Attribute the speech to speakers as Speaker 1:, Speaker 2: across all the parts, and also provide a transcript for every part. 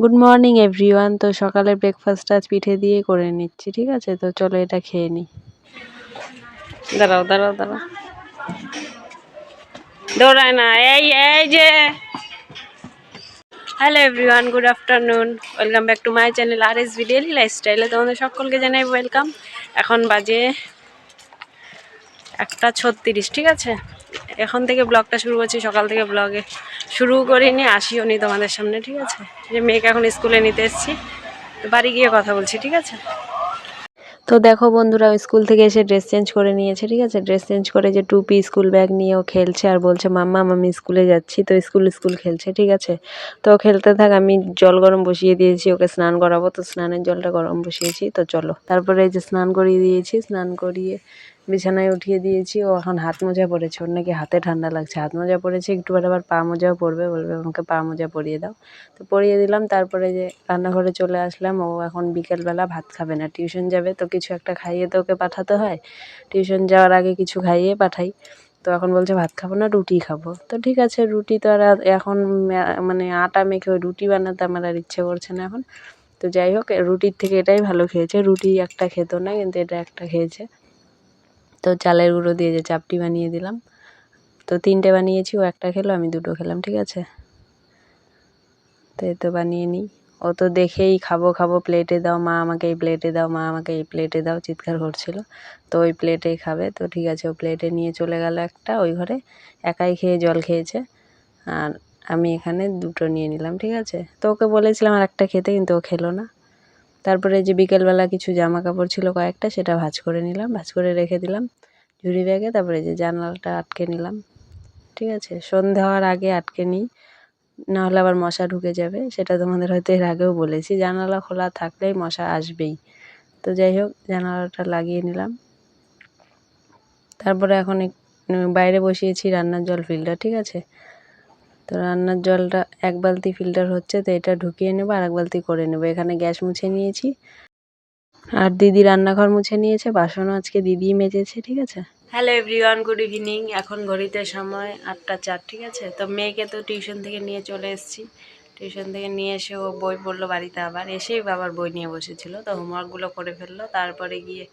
Speaker 1: Good morning everyone তো সকালের ব্রেকফাস্টটা আজ পিঠে দিয়ে করে নিচ্ছি, ঠিক আছে? তো চলো এটা খেয়ে নিই। দাঁড়াও দাঁড়াও দাঁড়াও। দৌড়ায় না, এই এই যে। Hello everyone good afternoon welcome back to my channel আর এস ভিডিয়ালি লাইফস্টাইলে তোমাদের সকলকে জানাই ওয়েলকাম এখন বাজে একটা ছত্রিশ, ঠিক আছে? এখন থেকে ব্লগটা শুরু করছি সকাল থেকে ব্লগে। শুরু করিনি, আসিও নি তোমাদের সামনে, ঠিক আছে? যে মেয়েকে এখন স্কুলে নিতে এসেছি বাড়ি গিয়ে কথা বলছি, ঠিক আছে? তো দেখো বন্ধুরা স্কুল থেকে এসে ড্রেস চেঞ্জ করে নিয়েছে, ঠিক আছে? ড্রেস চেঞ্জ করে যে টুপি, স্কুল ব্যাগ নিয়ে ও খেলছে আর বলছে, মাম্মা আমি স্কুলে যাচ্ছি। তো স্কুল স্কুল খেলছে, ঠিক আছে? তো খেলতে থাক, আমি জল গরম বসিয়ে দিয়েছি, ওকে স্নান করাবো। তো স্নানের জলটা গরম বসিয়েছি, তো চলো। তারপরে এই যে স্নান করিয়ে দিয়েছি, স্নান করিয়ে বিছানায় উঠিয়ে দিয়েছি। ও এখন হাত মোজা পরেছে। ওর নাকি হাতে ঠান্ডা লাগছে। হাত মোজা পরেছে, একটু পরে আবার পা মোজাও পরবে। বলবে, আমাকে পা মোজা পরিয়ে দাও। তো পরিয়ে দিলাম। তারপরে যে রান্নাঘরে চলে আসলাম, ও এখন বিকেলবেলা ভাত খাবে না। টিউশন যাবে তো কিছু একটা খাইয়ে তো ওকে পাঠাতে হয়। টিউশন যাওয়ার আগে কিছু খাইয়ে পাঠাই। তো এখন বলছে, ভাত খাব না, রুটি খাব। তো ঠিক আছে, রুটি তো আর এখন মানে আটা মেখে ওই রুটি বানাতে আমার আর ইচ্ছে করছে না এখন। তো যাই হোক, রুটির থেকে এটাই ভালো খেয়েছে। রুটি একটা খেত না, কিন্তু এটা একটা খেয়েছে। তো চালের গুঁড়ো দিয়ে যে চাপটি বানিয়ে দিলাম। তো তিনটে বানিয়েছি, ও একটা খেলো, আমি দুটো খেলাম, ঠিক আছে? তো এই তো বানিয়ে নিই। ও তো দেখেই খাব খাব প্লেটে দাও, মা আমাকে এই প্লেটে দাও, মা আমাকে এই প্লেটে দাও, চিৎকার করছিল। তো ওই প্লেটেই খাবে। তো ঠিক আছে, ও প্লেটে নিয়ে চলে গেল একটা, ওই ঘরে। একাই খেয়ে জল খেয়েছে। আর আমি এখানে দুটো নিয়ে নিলাম, ঠিক আছে? তো ওকে বলেছিলাম আর একটা খেতে, কিন্তু ও খেলো না। তারপরে যে বিকেলবেলা কিছু জামা কাপড় ছিল কয়েকটা, সেটা ভাঁজ করে নিলাম, ভাঁজ করে রেখে দিলাম, ঝুড়ি ব্যাগে, তারপরে যে জানালাটা আটকে নিলাম। ঠিক আছে, সন্ধে হওয়ার আগে আটকে নিই, নাহলে আবার মশা ঢুকে যাবে, সেটা তোমাদের হয়তো এর আগেও বলেছি। জানালা খোলা থাকলেই মশা আসবেই। তো যাই হোক, জানালাটা লাগিয়ে নিলাম। তারপরে এখন বাইরে বসিয়েছি রান্নার জল ফিল্টার, ঠিক আছে? তো রান্নার জলটা এক বালতি ফিল্টার হচ্ছে, তো এটা ঢুকিয়ে নেব আর এক বালতি করে নেব। এখানে গ্যাস মুছে নিয়েছি। আর দিদি রান্নাঘর মুছে নিয়েছে, বাসনও আজকে দিদিই মেজেছে, ঠিক আছে? হ্যালো এভরিওয়ান গুড ইভিনিং এখন ঘড়িতে সময় আটটা চার, ঠিক আছে? তো মেয়েকে তো টিউশন থেকে নিয়ে চলে এসেছি। টিউশন থেকে নিয়ে এসে ও বই পড়ল বাড়িতে আবার। এসেই বাবার বই নিয়ে বসেছিল, তো হোমওয়ার্কগুলো করে ফেলল, তারপরে গিয়ে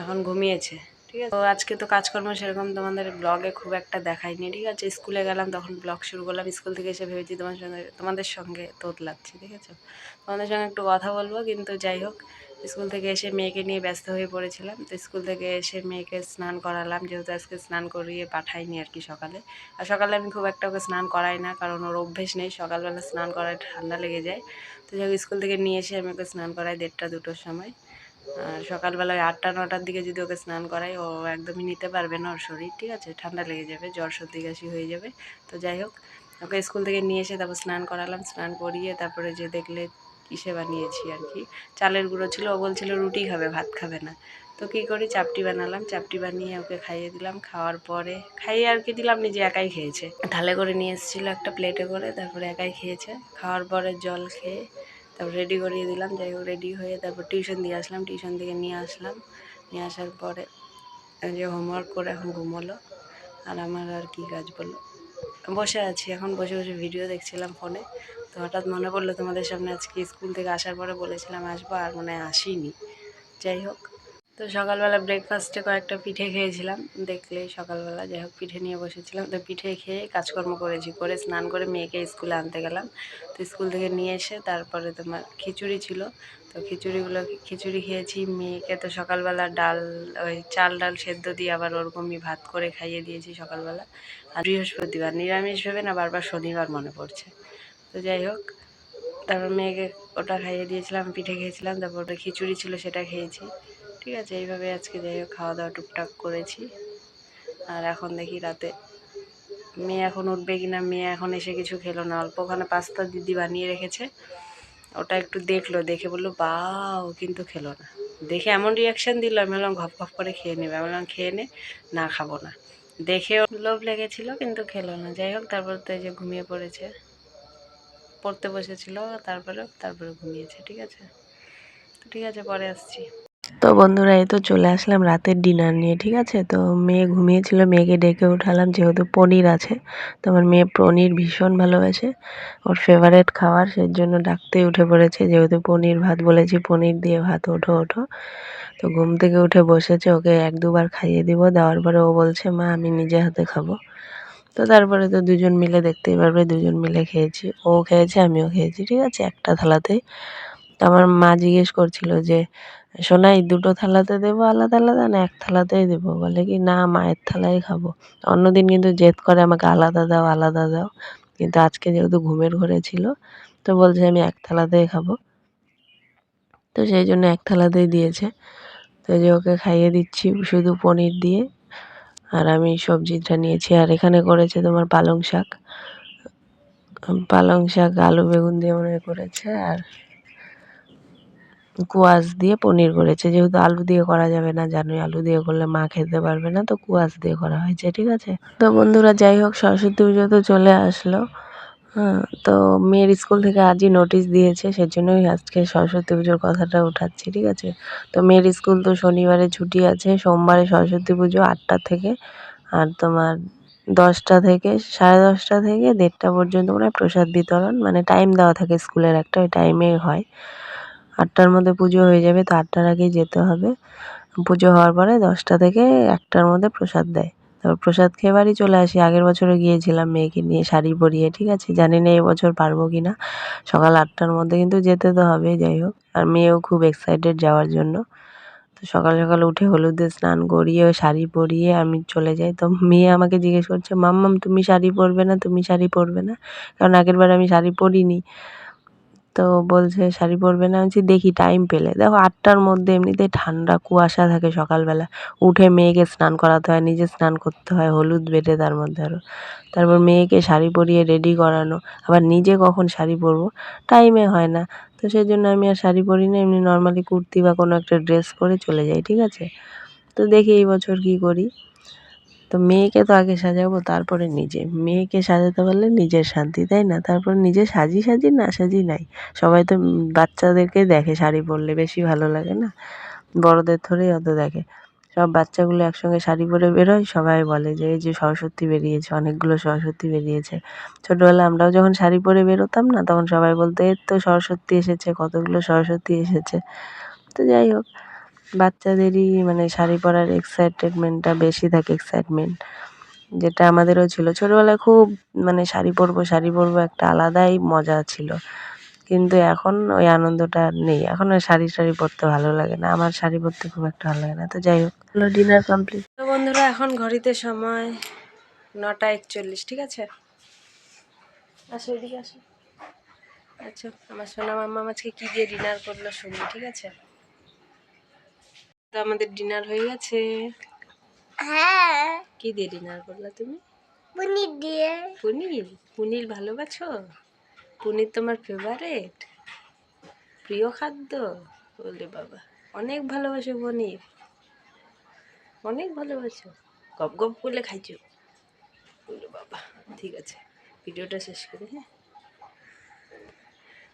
Speaker 1: এখন ঘুমিয়েছে। ঠিক আছে? তো আজকে তো কাজকর্ম সেরকম তোমাদের ব্লগে খুব একটা দেখাইনি, ঠিক আছে? স্কুলে গেলাম, তখন ব্লগ শুরু করলাম। স্কুল থেকে এসে ভেবেছি তোমার সঙ্গে, তোমাদের সঙ্গে তোতলাচ্ছি, ঠিক আছে? তোমাদের সঙ্গে একটু কথা বলব, কিন্তু যাই হোক, স্কুল থেকে এসে মেয়েকে নিয়ে ব্যস্ত হয়ে পড়েছিলাম। তো স্কুল থেকে এসে মেয়েকে স্নান করালাম, যেহেতু আজকে স্নান করিয়ে পাঠাইনি আর কি সকালে। আর সকালে আমি খুব একটা ওকে স্নান করাই না, কারণ ওর অভ্যেস নেই, সকালবেলা স্নান করায় ঠান্ডা লেগে যায়। তো যাই স্কুল থেকে নিয়ে এসে আমি ওকে স্নান করাই দেড়টা দুটোর সময়। আর সকালবেলা ওই আটটা, নটার দিকে যদি ওকে স্নান করাই, ও একদমই নিতে পারবে না ওর শরীর, ঠিক আছে? ঠান্ডা লেগে যাবে, জ্বর, সর্দি, কাশি হয়ে যাবে। তো যাই হোক, ওকে স্কুল থেকে নিয়ে এসে তারপর স্নান করালাম, স্নান করিয়ে তারপরে যে দেখলে ইসে বানিয়েছি আর কি, চালের গুঁড়ো ছিল, ও বলছিল রুটি খাবে, ভাত খাবে না। তো কী করি, চাপটি বানালাম, চাপটি বানিয়ে ওকে খাইয়ে দিলাম, খাওয়ার পরে খাইয়ে আর কি দিলাম, নিজে একাই খেয়েছে। থালে করে নিয়ে এসেছিল একটা প্লেটে করে, তারপরে একাই খেয়েছে। খাওয়ার পরে জল খেয়ে তারপর রেডি করিয়ে দিলাম, যাই হোক রেডি হয়ে তারপর টিউশন দিয়ে আসলাম টিউশন থেকে নিয়ে আসলাম, নিয়ে আসার পরে যে হোমওয়ার্ক করে এখন ঘুমোলো, আর আমার আর কি কাজ বলল? বসে আছি, এখন বসে বসে ভিডিও দেখছিলাম ফোনে তো হঠাৎ মনে পড়ল তোমাদের সামনে আজকে স্কুল থেকে আসার পরে বলেছিলাম আসব, আর মনে হয় আসিনি। যাই হোক তো সকালবেলা ব্রেকফাস্টে কয়েকটা পিঠে খেয়েছিলাম। দেখলেই সকালবেলা যাই হোক পিঠে নিয়ে বসেছিলাম। তো পিঠে খেয়ে কাজকর্ম করেছি, করে স্নান করে মেয়েকে স্কুলে আনতে গেলাম। তো স্কুল থেকে নিয়ে এসে তারপরে তোমার খিচুড়ি ছিল। তো খিচুড়িগুলো, খিচুড়ি খেয়েছি। মেয়েকে তো সকালবেলা ডাল, ওই চাল ডাল সেদ্ধ দিয়ে আবার ওরকমই ভাত করে খাইয়ে দিয়েছি সকালবেলা। আর বৃহস্পতিবার, নিরামিষ ভেবে না বারবার শনিবার মনে পড়ছে। তো যাই হোক, তারপর মেয়েকে ওটা খাইয়ে দিয়েছিলাম, পিঠে খেয়েছিলাম। তারপর ওটা খিচুড়ি ছিল সেটা খেয়েছি। ঠিক আছে, এইভাবে আজকে যাই হোক খাওয়া দাওয়া টুকটাক করেছি। আর এখন দেখি রাতে মেয়ে এখন উঠবে কি না মেয়ে এখন এসে কিছু খেলো না। অল্প ওখানে পাস্তা দিদি বানিয়ে রেখেছে। ওটা একটু দেখল, দেখে বলল, বাও, কিন্তু খেলো না। দেখে এমন রিয়াকশান দিল, আমি বললাম, ঘপ ঘপ করে খেয়ে নেবে। আমি বললাম, খেয়ে নে, না খাব না। দেখে লোভ লেগেছিলো, কিন্তু খেলো না। যাই হোক, তারপর তো এই যে ঘুমিয়ে পড়েছে। পড়তে বসেছিল তারপরে তারপরে ঘুমিয়েছে, ঠিক আছে? ঠিক আছে, পরে আসছি।
Speaker 2: তো বন্ধুরা, এই তো চলে আসলাম রাতের ডিনার নিয়ে, ঠিক আছে? তো মেয়ে ঘুমিয়েছিল, মেয়েকে ডেকে উঠালাম, যেহেতু পনির আছে, তো আমার মেয়ে পনির ভীষণ ভালোবাসে। ওর ফেভারেট খাবার সেই জন্য ডাকতেই উঠে পড়েছে, যেহেতু পনির ভাত বলেছি, পনির দিয়ে ভাত, ওঠো ওঠো। তো ঘুম থেকে উঠে বসেছে, ওকে এক দুবার খাইয়ে দিব, দেওয়ার পরে ও বলছে, মা, আমি নিজে হাতে খাব। তো তারপরে তো দুজন মিলে, দেখতেই পারবে, দুজন মিলে খেয়েছি, ও খেয়েছে, আমিও খেয়েছি, ঠিক আছে? একটা থালাতেই। তো আমার মা জিজ্ঞেস করছিল যে সোনাই দুটো থালাতে দেবো, আলাদা আলাদা না এক থালাতেই দেবো? বলে কি, না, মায়ের থালাই খাব। অন্যদিন কিন্তু জেদ করে, আমাকে আলাদা দাও আলাদা দাও। কিন্তু আজকে যেহেতু ঘুমের ঘরে ছিল, তো বলছে, আমি এক থালাতেই খাব। তো সেই জন্য এক থালাতেই দিয়েছে। তো যে ওকে খাইয়ে দিচ্ছি শুধু পনির দিয়ে, আর আমি সবজিটা নিয়েছি। আর এখানে করেছে তোমার পালং শাক। পালং শাক, আলু, বেগুন দিয়ে মনে করেছে, আর কুয়াশ দিয়ে পনির করেছে। যেহেতু আলু দিয়ে করা যাবে না, জানোই আলু দিয়ে করলে মা খেতে পারবে না, তো কুয়াশ দিয়ে করা হয়েছে, ঠিক আছে? তো বন্ধুরা, যাই হোক, সরস্বতী পুজো তো চলে আসলো। হ্যাঁ তো মেয়ের স্কুল থেকে আজই নোটিশ দিয়েছে, সেজন্যই আজকে সরস্বতী পুজোর কথাটা উঠাচ্ছি, ঠিক আছে? তো মেয়ের স্কুল তো শনিবারে ছুটি আছে, সোমবারে সরস্বতী পুজো আটটা থেকে আর তোমার দশটা থেকে, সাড়ে দশটা থেকে দেড়টা পর্যন্ত মানে প্রসাদ বিতরণ মানে টাইম দেওয়া থাকে স্কুলের একটা, ওই টাইমে হয়। আটটার মধ্যে পুজো হয়ে যাবে, তো আটটার আগেই যেতে হবে। পুজো হওয়ার পরে দশটা থেকে একটার মধ্যে প্রসাদ দেয়। তারপর প্রসাদ খেয়ে বাড়ি চলে আসি। আগের বছরও গিয়েছিলাম মেয়েকে নিয়ে শাড়ি পরিয়ে, ঠিক আছে? জানি না এবছর পারব কি না। সকাল আটটার মধ্যে কিন্তু যেতে তো হবেই যাই হোক। আর মেয়েও খুব এক্সাইটেড যাওয়ার জন্য। তো সকাল সকাল উঠে হলুদে স্নান করিয়ে, ওই শাড়ি পরিয়ে আমি চলে যাই। তো মেয়ে আমাকে জিজ্ঞেস করছে, মাম্মাম, তুমি শাড়ি পরবে না? তুমি শাড়ি পরবে না? কারণ আগের বার আমি শাড়ি পরিনি। তো বলছে, শাড়ি পরবে না। বলছি, দেখি টাইম পেলে। দেখো, আটটার মধ্যে এমনিতে ঠান্ডা কুয়াশা থাকে সকালবেলা। উঠে মেয়েকে স্নান করাতে হয়, নিজে স্নান করতে হয়, হলুদ বেটে তার মধ্যে আরও তারপর মেয়েকে শাড়ি পরিয়ে রেডি করানো। আবার নিজে কখন শাড়ি পরবো? টাইমে হয় না। তো সেই জন্য আমি আর শাড়ি পরি না, এমনি নর্মালি কুর্তি বা কোনো একটা ড্রেস পরে চলে যাই, ঠিক আছে? তো দেখি এই বছর কী করি। তো মেয়েকে তো আগে সাজাবো, তারপরে নিজে। মেয়েকে সাজাতে পারলে নিজের শান্তি, তাই না? তারপর নিজে সাজি সাজি, না সাজি নাই। সবাই তো বাচ্চাদেরকে দেখে, শাড়ি পরলে বেশি ভালো লাগে না? বড়দের থরেই অত দেখে। সব বাচ্চাগুলো একসঙ্গে শাড়ি পরে বেরোয়, সবাই বলে যে, এই যে সরস্বতী বেরিয়েছে, অনেকগুলো সরস্বতী বেরিয়েছে। ছোটোবেলা আমরাও যখন শাড়ি পরে বেরোতাম না, তখন সবাই বলতো এর তো সরস্বতী এসেছে, কতগুলো সরস্বতী এসেছে। তো যাই হোক। বাচ্চাদেরই মানে শাড়ি পরার এক্সাইটেডমেন্টটা বেশি থাকে এক্সাইটমেন্ট যেটা আমাদেরও ছিল। ছোটোবেলায় খুব মানে শাড়ি পরবো শাড়ি পরবো একটা আলাদাই মজা ছিল। কিন্তু এখন ওই আনন্দটা আর নেই। এখন ওই শাড়ি শাড়ি পরতে ভালো লাগে না। আমার শাড়ি পরতে খুব একটা ভালো লাগে না। তো যাই হোক। হলো ডিনার কমপ্লিট তো বন্ধুরা এখন ঘড়িতে সময় নটা একচল্লিশ ঠিক আছে? আসো এদিকে আসো। আচ্ছা আমার সোনা মাম্মা আজকে কী দিয়ে ডিনার করল শুনি ঠিক আছে? আমাদের ডিনার হয়ে গেছে।
Speaker 3: হ্যাঁ।
Speaker 2: কি দিয়ে ডিনার করলা তুমি?
Speaker 3: পনির দিয়ে।
Speaker 2: পনির? পনির ভালোবাসো? পনির তোমার ফেভারেট প্রিয় খাদ্য? বলে বাবা অনেক ভালোবাসো পনির। অনেক ভালোবাসো। গপ গপ করলে খাইছো। বলে বাবা ঠিক আছে ভিডিওটা শেষ করে হ্যাঁ?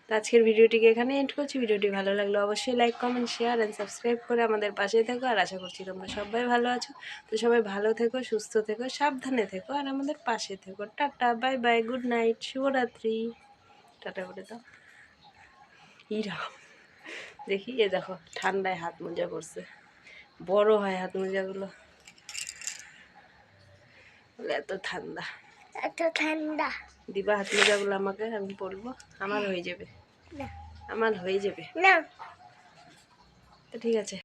Speaker 2: তো আজকের ভিডিওটিকে এখানে এন্ড করছি। ভিডিওটি ভালো লাগল অবশ্যই like comment share and subscribe করে আমাদের পাশে থেকো। আর আশা করছি তোমরা সবাই ভালো আছো। তো সবাই ভালো থেকো সুস্থ থেকো সাবধানে থেকো আর আমাদের পাশে থেকো। Tata bye bye good night শুভরাত্রি। টাটা করে দাও। ইরাম দেখি এ দেখো ঠান্ডায় হাত মোজা পড়ছে বড় হয় হাত মোজাগুলো। এত ঠান্ডা।
Speaker 3: এত ঠান্ডা।
Speaker 2: দিবা হাত মোজাগুলো আমাকে আমি পরবো। আমার হয়ে যাবে। আমার হয়ে যাবে।
Speaker 3: না।
Speaker 2: তো ঠিক আছে।